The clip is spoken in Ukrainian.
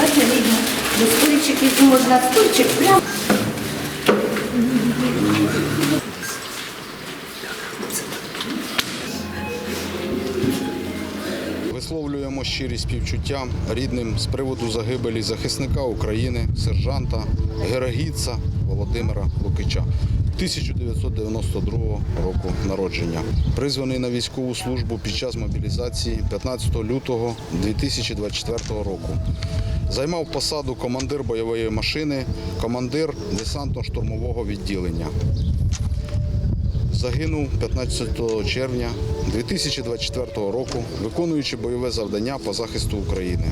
Бачите, видно, до стульчик, якщо можна стульчик прямо. Висловлюємо щирі співчуття рідним з приводу загибелі захисника України, сержанта, герагідця Володимира Лукича. 1992 року народження, призваний на військову службу під час мобілізації 15 лютого 2024 року. Займав посаду командир бойової машини, командир десантно-штурмового відділення. Загинув 15 червня 2024 року, виконуючи бойове завдання по захисту України.